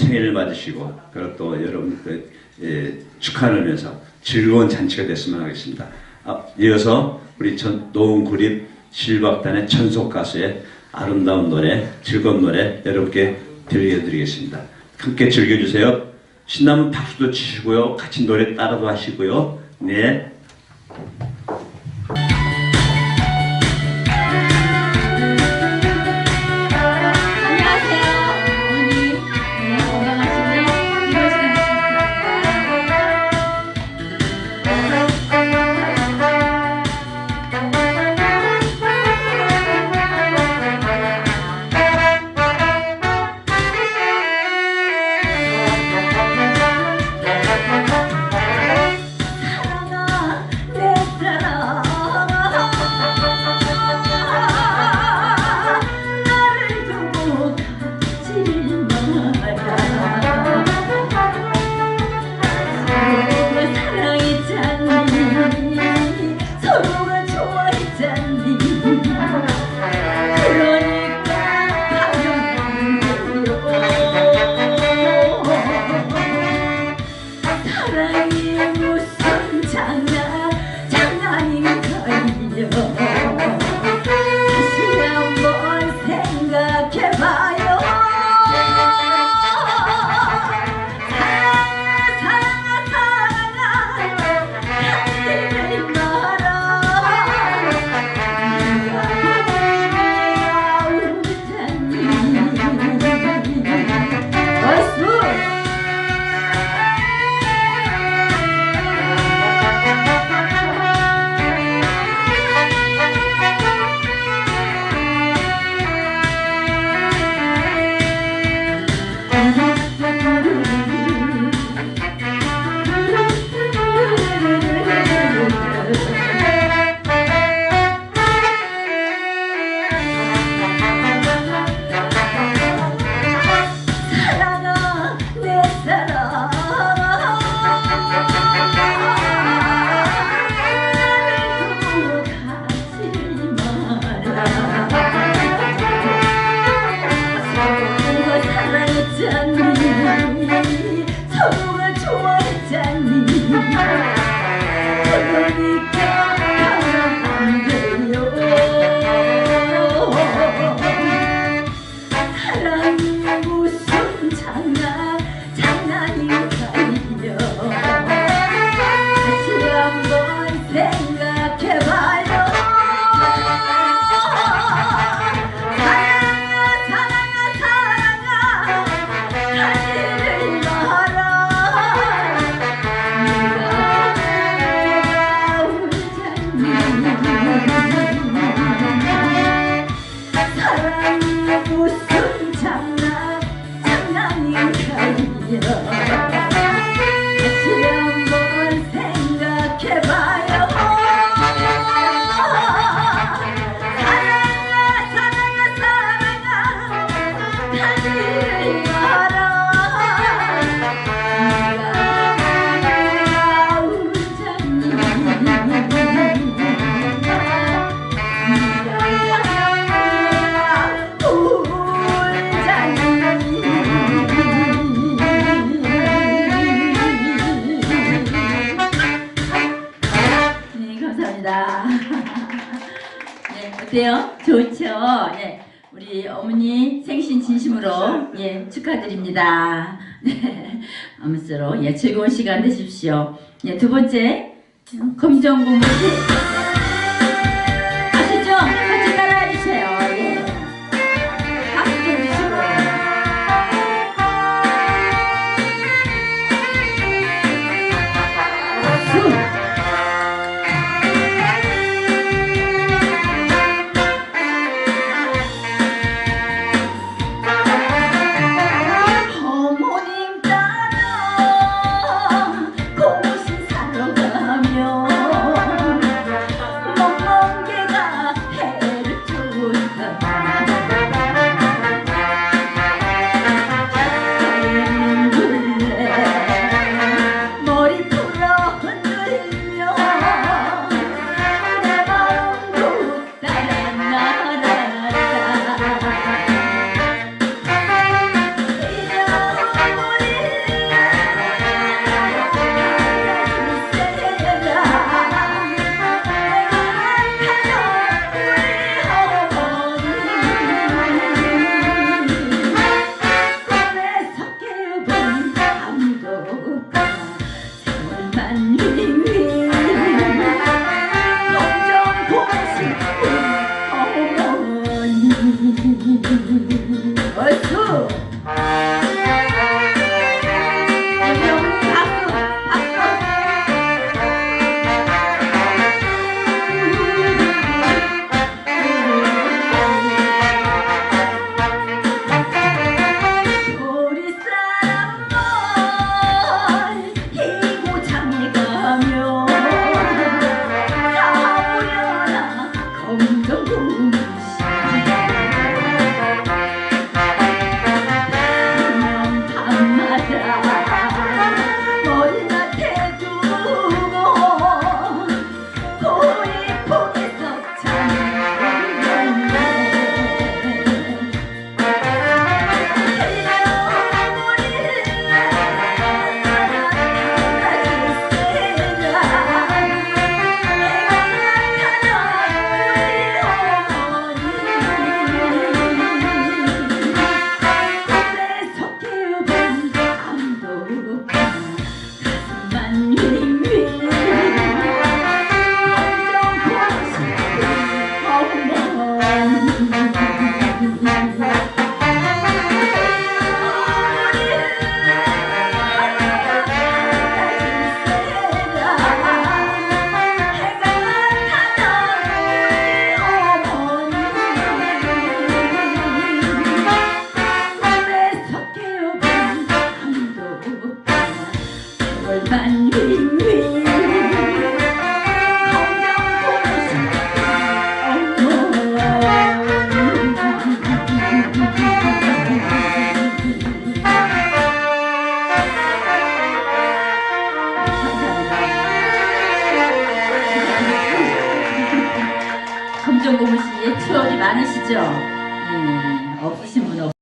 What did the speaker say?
생일을 맞으시고 그리고 또 여러분 그, 예, 축하하면서 즐거운 잔치가 됐으면 하겠습니다. 아, 이어서 우리 전, 노은 구립 실박단의 천속 가수의 아름다운 노래, 즐거운 노래 여러분께 들려드리겠습니다. 함께 즐겨주세요. 신나면 박수도 치시고요. 같이 노래 따라도 하시고요. 네. Yeah. 어때요? 좋죠? 네, 우리 어머니 생신 진심으로 예, 축하드립니다. 네, 아무쪼록 예, 즐거운 시간 되십시오. 예, 두 번째, 검정 고무 Bye. người thân